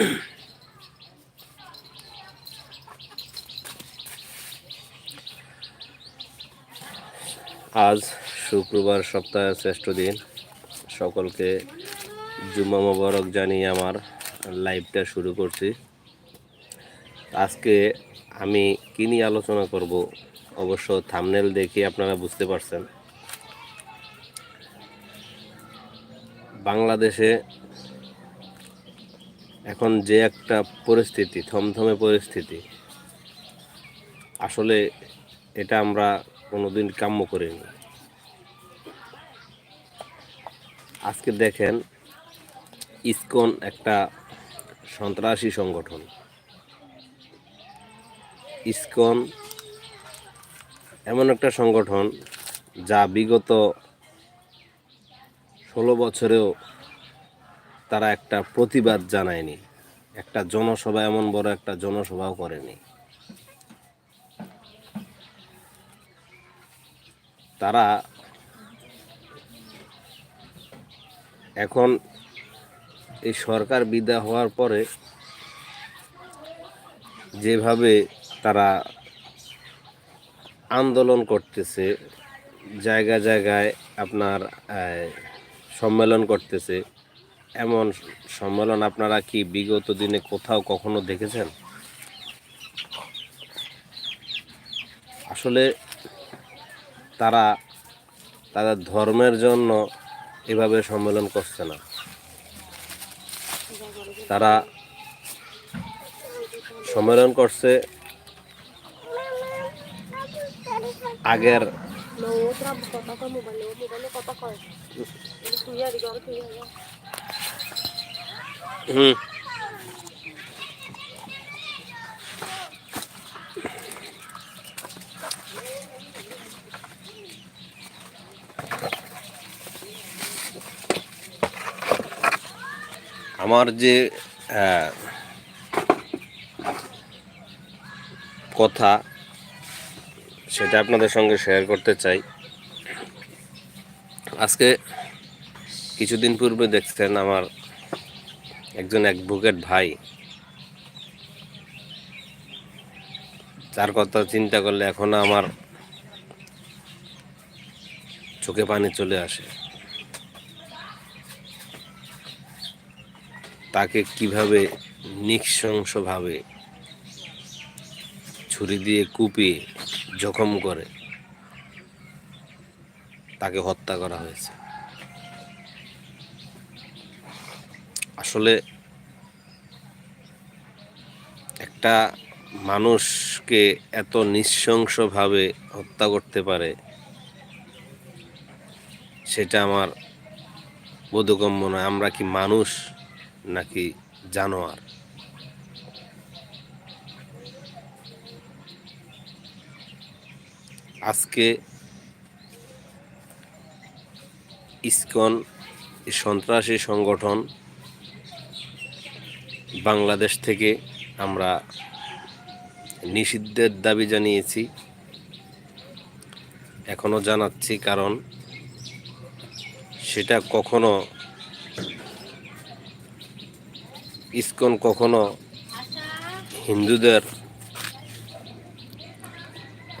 আজ শুক্রবার সপ্তাহের শ্রেষ্ঠ দিন। সকলকে জুম্মা মোবারক জানিয়ে আমার লাইভটা শুরু করছি। আজকে আমি কী নিয়ে আলোচনা করব? অবশ্য থামনেল দেখে আপনারা বুঝতে পারছেন। বাংলাদেশে এখন যে একটা পরিস্থিতি, থমথমে পরিস্থিতি, আসলে এটা আমরা কোনোদিন কাম্য করিনি। আজকে দেখেন, ইসকন একটা সন্ত্রাসী সংগঠন। ইসকন এমন একটা সংগঠন যা বিগত ষোলো বছরেও তারা একটা প্রতিবাদ জানায়নি। একটা জনসভা এমন বড় একটা জনসভাও করেনি। তারা এখন এই সরকার বিদায় হওয়ার পরে যেভাবে তারা আন্দোলন করতেছে, জায়গা জায়গায় আপনার সম্মেলন করতেছে এমন সম্মেলন আপনারা কি বিগত দিনে কোথাও কখনো দেখেছেন? আসলে তারা তাদের ধর্মের জন্য এভাবে সম্মেলন করছে না। তারা সম্মেলন করছে আগের হুম। আমার যে আহ, কথা সেটা আপনাদের সঙ্গে শেয়ার করতে চাই। আজকে কিছুদিন পূর্বে দেখছেন আমার একজন অ্যাডভোকেট ভাই। তার কথা চিন্তা করলে এখনও আমার চোখে পানি চলে আসে। তাকে কীভাবে নৃশংসভাবে ছুরি দিয়ে কুপিয়ে জখম করে, তাকে হত্যা করা হয়েছে। আসলে একটা মানুষকে এত নৃশংসভাবে হত্যা করতে পারে, সেটা আমার বোধগম্য নয়। আমরা কি মানুষ নাকি জানোয়ার? আজকে ইসকন সন্ত্রাসী সংগঠন বাংলাদেশ থেকে আমরা নিষিদ্ধের দাবি জানিয়েছি। এখনও জানাচ্ছি কারণ সেটা কখনো ইস্কন কখনো হিন্দুদের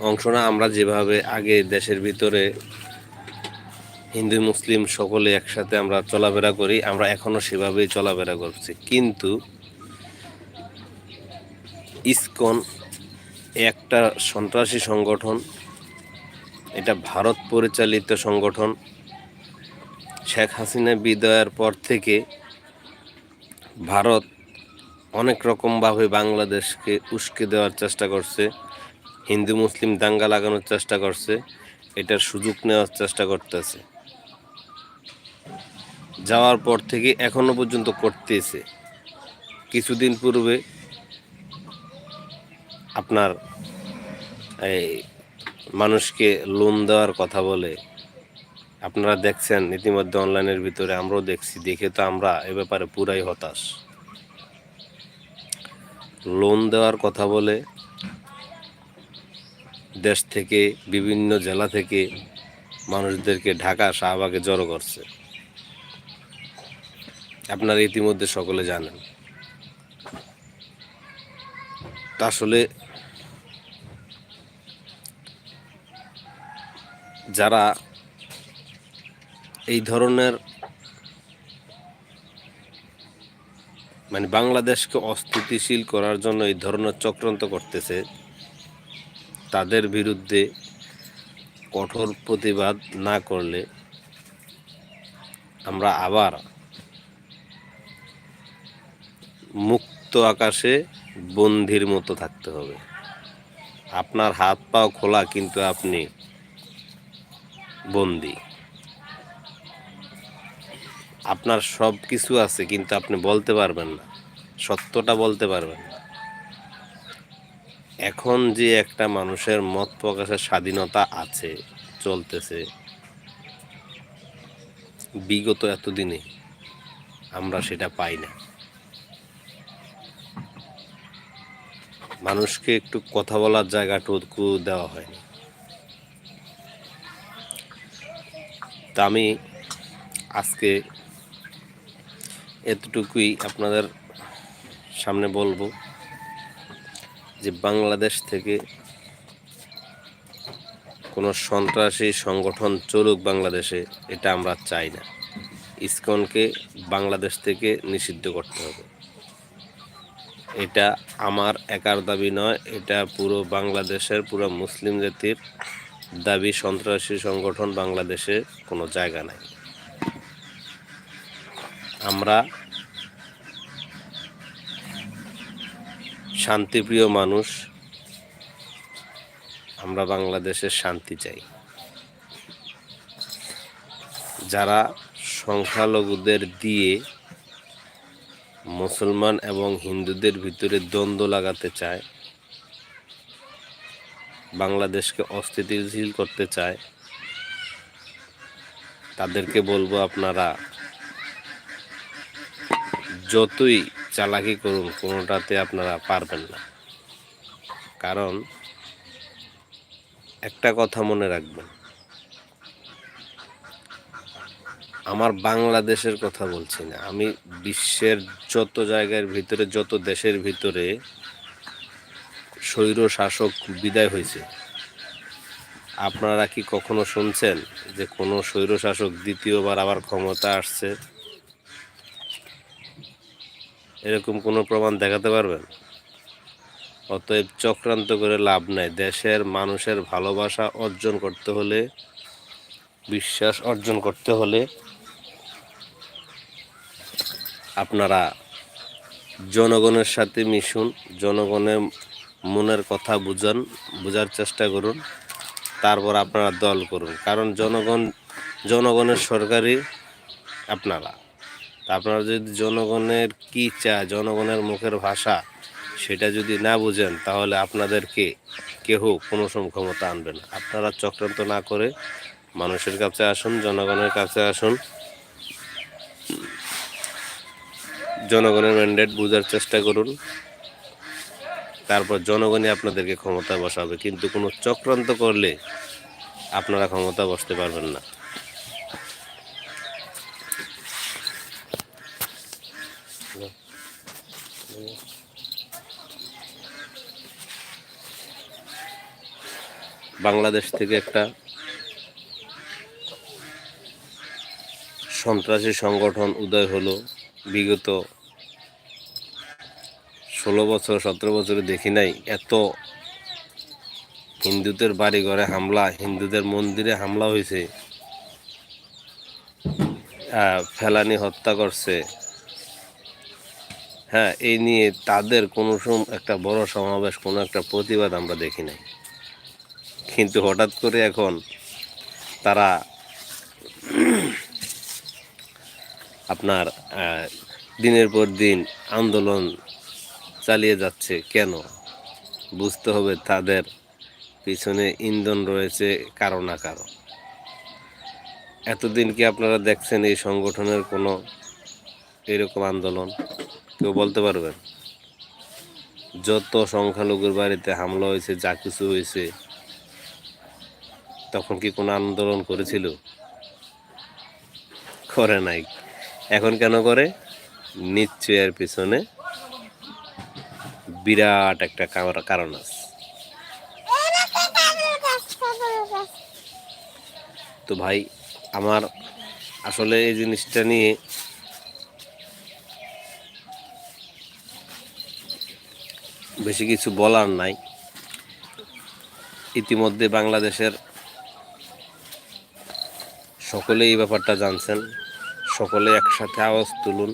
অংশ না, আমরা যেভাবে আগে দেশের ভিতরে হিন্দু, মুসলিম সকলে একসাথে আমরা চলাফেরা করি, আমরা এখনও সেভাবেই চলাফেরা করছি। কিন্তু ইসকন একটা সন্ত্রাসী সংগঠন। এটা ভারত পরিচালিত সংগঠন। শেখ হাসিনা বিদায়ের পর থেকে ভারত অনেক রকমভাবে বাংলাদেশকে উস্কে দেওয়ার চেষ্টা করছে। হিন্দু, মুসলিম দাঙ্গা লাগানোর চেষ্টা করছে। এটার সুযোগ নেওয়ার চেষ্টা করতেছে। যাওয়ার পর থেকে এখনও পর্যন্ত করতেছে। কিছুদিন পূর্বে আপনার এই মানুষকে লোন দেওয়ার কথা বলে, আপনারা দেখছেন ইতিমধ্যে অনলাইনের ভিতরে, আমরাও দেখছি, দেখে তো আমরা এ ব্যাপারে পুরাই হতাশ। লোন দেওয়ার কথা বলে, দেশ থেকে, বিভিন্ন জেলা থেকে মানুষদেরকে ঢাকা শাহবাগে জড়ো করছে। আপনারা ইতিমধ্যে সকলে জানেন। তা আসলে যারা এই ধরনের মানে বাংলাদেশকে অস্থিতিশীল করার জন্য এই ধরনের চক্রান্ত করতেছে, তাদের বিরুদ্ধে কঠোর প্রতিবাদ না করলে আমরা আবার মুক্ত আকাশে বন্ধির মতো থাকতে হবে। আপনার হাত পাও খোলা কিন্তু আপনি বন্দি। আপনার সব কিছু আছে, কিন্তু আপনি বলতে পারবেন না। সত্যটা বলতে পারবেন না। এখন যে একটা মানুষের মত প্রকাশের স্বাধীনতা আছে, চলতেছে, বিগত এতদিনে আমরা সেটা পাই না। মানুষকে একটু কথা বলার জায়গাটুকু দেওয়া হয়নি। তা আমি আজকে এতটুকুই আপনাদের সামনে বলব যে বাংলাদেশ থেকে কোনো সন্ত্রাসী সংগঠন চলুক বাংলাদেশে, এটা আমরা চাই না। ইসকনকে বাংলাদেশ থেকে নিষিদ্ধ করতে হবে। এটা আমার একার দাবি নয়, এটা পুরো বাংলাদেশের, পুরো মুসলিম জাতির দাবি সন্ত্রাসী সংগঠন বাংলাদেশে কোনো জায়গা নাই। আমরা শান্তিপ্রিয় মানুষ, আমরা বাংলাদেশের শান্তি চাই। যারা সংখ্যালঘুদের দিয়ে মুসলমান এবং হিন্দুদের ভিতরে দ্বন্দ্ব লাগাতে চায় বাংলাদেশকে অস্থিতিশীল করতে চায়, তাদেরকে বলব আপনারা যতই চালাকি করুন, কোনোটাতে আপনারা পারবেন না। কারণ একটা কথা মনে রাখবেন, আমার বাংলাদেশের কথা বলছি না, আমি বিশ্বের যত জায়গার ভিতরে, যত দেশের ভিতরে স্বৈর শাসক বিদায় হয়েছে। আপনারা কি কখনো শুনছেন যে কোনো স্বৈর শাসক দ্বিতীয়বার আবার ক্ষমতা আসছে? এরকম কোনো প্রমাণ দেখাতে পারবেন? অতএব চক্রান্ত করে লাভ নাই। দেশের মানুষের ভালোবাসা অর্জন করতে হলে, বিশ্বাস অর্জন করতে হলে আপনারা জনগণের সাথে মিশুন। জনগণের মনের কথা বুঝান, বোঝার চেষ্টা করুন, তারপর আপনারা দল করুন। কারণ জনগণ, জনগণের সরকারি আপনারা। আপনারা যদি জনগণের কি চায়, জনগণের মুখের ভাষা সেটা যদি না বুঝেন, তাহলে আপনাদেরকে কেহ কোনো সম ক্ষমতা আনবে না। আপনারা চক্রান্ত না করে মানুষের কাছে আসুন, জনগণের কাছে আসুন। জনগণের ম্যান্ডেট বোঝার চেষ্টা করুন। তারপর জনগণই আপনাদেরকে ক্ষমতা বসাবে। কিন্তু কোনো চক্রান্ত করলে আপনারা ক্ষমতা বসতে পারবেন না। বাংলাদেশ থেকে একটা সন্ত্রাসী সংগঠন উদয় হলো বিগত ষোলো বছর, সতেরো বছরে দেখি নাই এত হিন্দুদের বাড়ি ঘরে হামলা, হিন্দুদের মন্দিরে হামলা হয়েছে ফেলানি হত্যা করছে। হ্যাঁ এই নিয়ে তাদের কোনো একটা বড় সমাবেশ, কোনো একটা প্রতিবাদ আমরা দেখি নাই। কিন্তু হঠাৎ করে এখন তারা আপনার দিনের পর দিন আন্দোলন চালিয়ে যাচ্ছে কেন? বুঝতে হবে তাদের পিছনে ইন্ধন রয়েছে কারও না কারও। এতদিন কি আপনারা দেখছেন এই সংগঠনের কোনো এরকম আন্দোলন? কেউ বলতে পারবেন? যত সংখ্যালঘুর বাড়িতে হামলা হয়েছে, যা কিছু হয়েছে, তখন কি কোনো আন্দোলন করেছিল? করে নাই। এখন কেন করে? নিশ্চয়ের পিছনে বিরাট একটা কারণ আছে। তো ভাই, আমার আসলে এই জিনিসটা নিয়ে বেশি কিছু বলার নাই। ইতিমধ্যে বাংলাদেশের সকলে এই ব্যাপারটা জানছেন। সকলে একসাথে আওয়াজ তুলুন।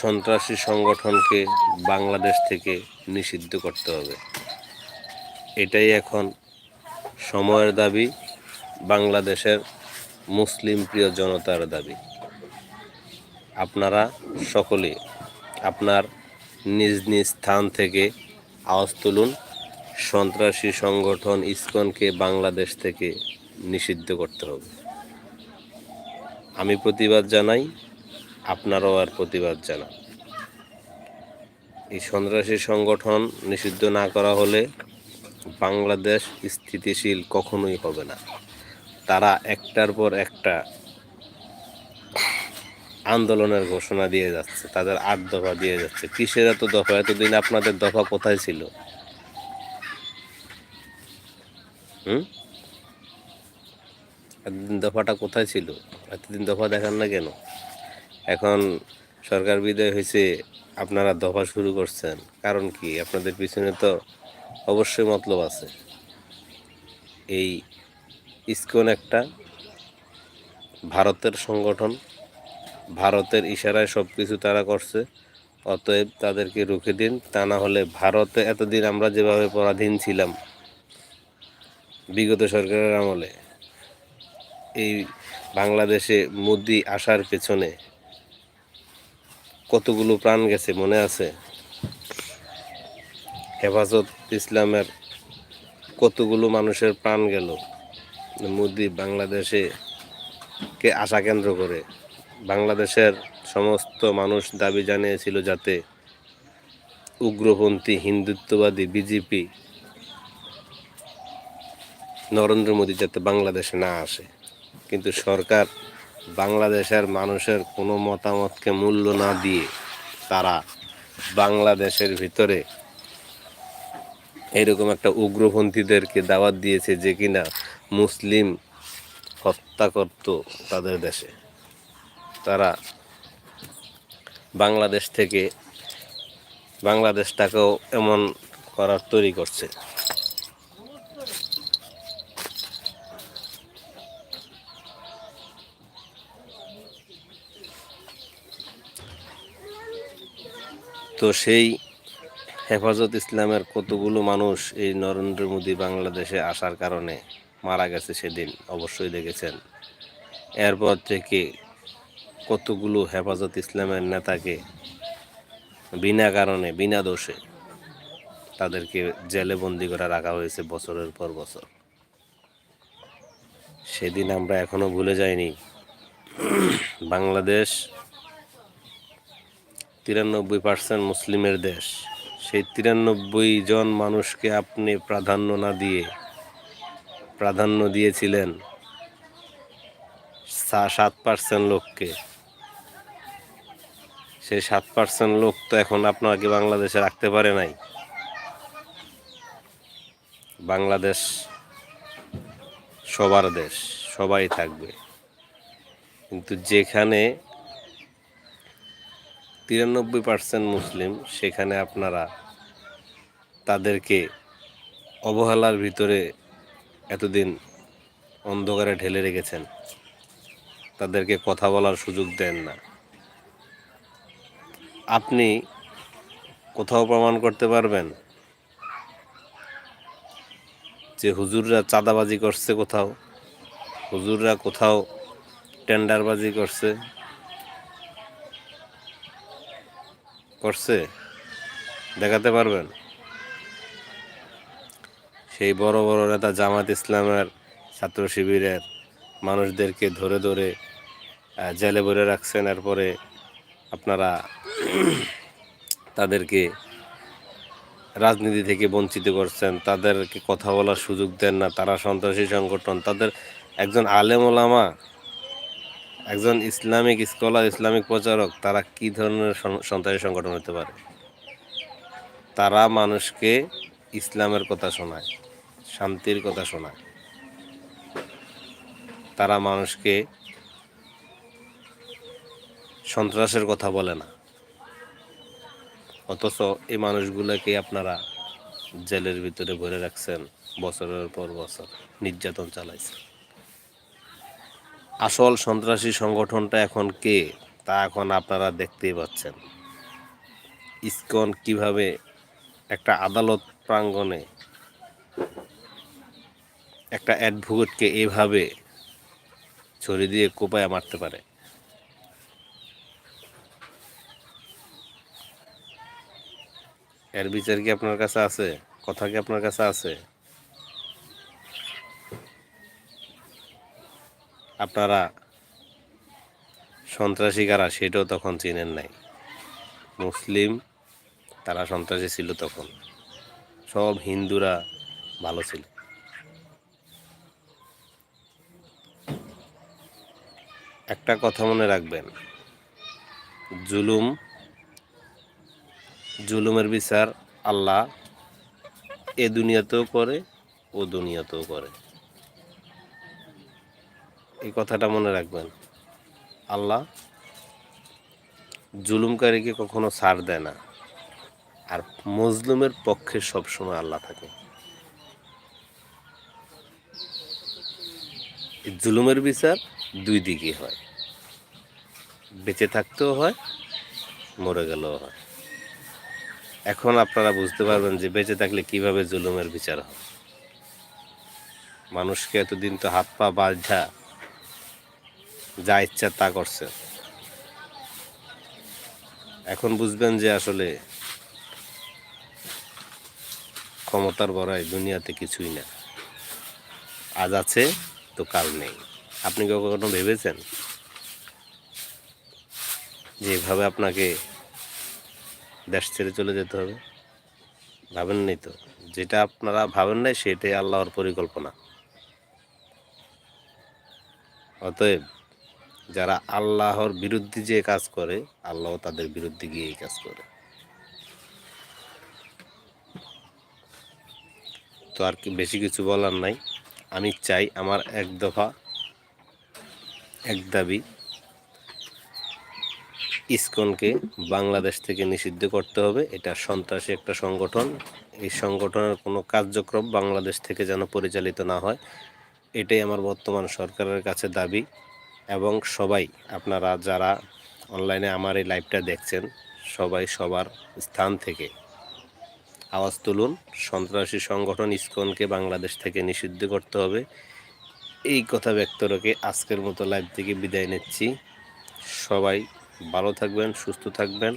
সন্ত্রাসী সংগঠনকে বাংলাদেশ থেকে নিষিদ্ধ করতে হবে। এটাই এখন সময়ের দাবি, বাংলাদেশের মুসলিম প্রিয় জনতার দাবি। আপনারা সকলে আপনার নিজ নিজ স্থান থেকে আওয়াজ তুলুন, সন্ত্রাসী সংগঠন ইসকনকে বাংলাদেশ থেকে নিষিদ্ধ করতে হবে। আমি প্রতিবাদ জানাই আপনারাও আর প্রতিবাদ জানান। এই সন্ত্রাসী সংগঠন নিষিদ্ধ না করা হলে বাংলাদেশ স্থিতিশীল কখনোই হবে না। তারা একটার পর একটা আন্দোলনের ঘোষণা দিয়ে যাচ্ছে, তাদের আট দফা দিয়ে যাচ্ছে। কিসের এত দফা? এতদিন আপনাদের দফা কোথায় ছিল? হুম? এতদিন দফাটা কোথায় ছিল? এতদিন দফা দেখান না কেন? এখন সরকার বিদায় হয়েছে, আপনারা দফা শুরু করছেন। কারণ কি? আপনাদের পিছনে তো অবশ্যই মতলব আছে। এই ইসকন একটা ভারতের সংগঠন, ভারতের ইশারায় সব কিছু তারা করছে। অতএব তাদেরকে রুখে দিন, তা না হলে ভারতে এতদিন আমরা যেভাবে পরাধীন ছিলাম বিগত সরকারের আমলে, এই বাংলাদেশে মোদি আসার পেছনে কতগুলো প্রাণ গেছে মনে আছে? হেফাজত ইসলামের কতগুলো মানুষের প্রাণ গেল? মোদি বাংলাদেশে কে আশা কেন্দ্র করে? বাংলাদেশের সমস্ত মানুষ দাবি জানিয়েছিল যাতে উগ্রপন্থী, হিন্দুত্ববাদী, বিজেপি নরেন্দ্র মোদী যাতে বাংলাদেশে না আসে। কিন্তু সরকার বাংলাদেশের মানুষের কোনো মতামতকে মূল্য না দিয়ে তারা বাংলাদেশের ভিতরে এরকম একটা উগ্রপন্থীদেরকে দাওয়াত দিয়েছে যে কিনা মুসলিম হত্যা করত তাদের দেশে। তারা বাংলাদেশ থেকে বাংলাদেশটাকেও এমন করার তৈরি করছে। তো সেই হেফাজত ইসলামের কতগুলো মানুষ এই নরেন্দ্র মোদী বাংলাদেশে আসার কারণে মারা গেছে সেদিন অবশ্যই দেখেছেন। এরপর থেকে কতগুলো হেফাজত ইসলামের নেতাকে বিনা কারণে, বিনা দোষে তাদেরকে জেলে বন্দি করে রাখা হয়েছে বছরের পর বছর। সেদিন আমরা এখনও ভুলে যাইনি। বাংলাদেশ তিরানব্বই পার্সেন্ট মুসলিমের দেশ। সেই তিরানব্বই জন মানুষকে আপনি প্রাধান্য না দিয়ে প্রাধান্য দিয়েছিলেন সাত পার্সেন্ট লোককে। সেই সাত পার্সেন্ট লোক তো এখন আপনাকে বাংলাদেশে রাখতে পারে নাই। বাংলাদেশ সবার দেশ, সবাই থাকবে। কিন্তু যেখানে তিরানব্বই পার্সেন্ট মুসলিম, সেখানে আপনারা তাদেরকে অবহেলার ভিতরে এতদিন অন্ধকারে ঢেলে রেখেছেন। তাদেরকে কথা বলার সুযোগ দেন না। আপনি কোথাও প্রমাণ করতে পারবেন যে হুজুররা চাঁদাবাজি করছে কোথাও? হুজুররা কোথাও টেন্ডারবাজি করছে? করছে, দেখাতে পারবেন? সেই বড় বড় নেতা জামাত ইসলামের ছাত্র শিবিরের মানুষদেরকে ধরে ধরে জেলে ভরে রাখছেন। এরপরে আপনারা তাদেরকে রাজনীতি থেকে বঞ্চিত করছেন। তাদেরকে কথা বলার সুযোগ দেন না। তারা সন্ত্রাসী সংগঠন। তাদের একজন আলেম ওলামা একজন ইসলামিক স্কলার, ইসলামিক প্রচারক, তারা কি ধরনের সন্ত্রাসী সংগঠন হতে পারে? তারা মানুষকে ইসলামের কথা শোনায়, শান্তির কথা শোনায়। তারা মানুষকে সন্ত্রাসের কথা বলে না। অথচ এই মানুষগুলোকে আপনারা জেলের ভিতরে ভরে রাখছেন, বছরের পর বছর নির্যাতন চালাইছেন। আসল সন্ত্রাসী সংগঠনটা এখন কে? তা এখন আপনারা দেখতেই পাচ্ছেন। ইসকন কীভাবে একটা আদালত প্রাঙ্গণে একটা অ্যাডভোকেটকে এভাবে ছড়ি দিয়ে কোপায় মারতে পারে? এর বিচার কি আপনার কাছে আছে? কথা কি আপনার কাছে আছে? আপনারা সন্ত্রাসী কারা সেটাও তখন চিনেন নাই। মুসলিম তারা সন্ত্রাসী ছিল তখন। সব হিন্দুরা ভালো ছিল। একটা কথা মনে রাখবেন, জুলুম, জুলুমের বিচার আল্লাহ এ দুনিয়াতেও করে, ও দুনিয়াতেও করে। এই কথাটা মনে রাখবেন। আল্লাহ জুলুমকারীকে কখনো ছাড় দেয় না। আর মজলুমের পক্ষে সবসময় আল্লাহ থাকে। জুলুমের বিচার দুই দিকে হয়। বেঁচে থাকতেও হয়, মরে গেলেও হয়। এখন আপনারা বুঝতে পারবেন যে বেঁচে থাকলে কীভাবে জুলুমের বিচার হয়। মানুষকে এতদিন তো হাত পা বাঁধা যা ইচ্ছা তা করছে। এখন বুঝবেন যে আসলে ক্ষমতার বড়াই দুনিয়াতে কিছুই না। আজ আছে, তো কাল নেই। আপনি কখনো ভেবেছেন? যে এভাবে আপনাকে দেশ ছেড়ে চলে যেতে হবে? ভাবেন ভাবেননি তো? যেটা আপনারা ভাবেন নাই, সেটাই আল্লাহর পরিকল্পনা। অতএব যারা আল্লাহর বিরুদ্ধে যে কাজ করে, আল্লাহ তাদের বিরুদ্ধে গিয়ে এই কাজ করে। তো আর বেশি কিছু বলার নাই। আমি চাই আমার এক দফা, এক দাবি, ইসকনকে বাংলাদেশ থেকে নিষিদ্ধ করতে হবে। এটা সন্ত্রাসী একটা সংগঠন। এই সংগঠনের কোনো কার্যক্রম বাংলাদেশ থেকে যেন পরিচালিত না হয়, এটাই আমার বর্তমান সরকারের কাছে দাবি। এবং সবাই, আপনারা যারা অনলাইনে আমার এই লাইভটা দেখছেন, সবাই সবার স্থান থেকে আওয়াজ তুলুন। সন্ত্রাসী সংগঠন ইসকনকে বাংলাদেশ থেকে নিষিদ্ধ করতে হবে। এই কথা ব্যক্ত রেখে আজকের মতো লাইভ থেকে বিদায় নিচ্ছি। সবাই ভালো থাকবেন, সুস্থ থাকবেন।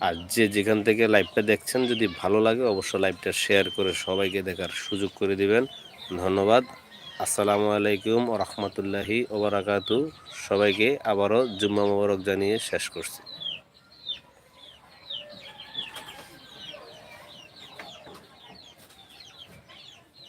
আর যে যেখান থেকে লাইভটা দেখছেন, যদি ভালো লাগে, অবশ্যই লাইভটা শেয়ার করে সবাইকে দেখার সুযোগ করে দিবেন। ধন্যবাদ। আসসালামু আলাইকুম রহমতুল্লাহি ওবরাকাতু সবাইকে আবারও জুম্মা মোবারক জানিয়ে শেষ করছি।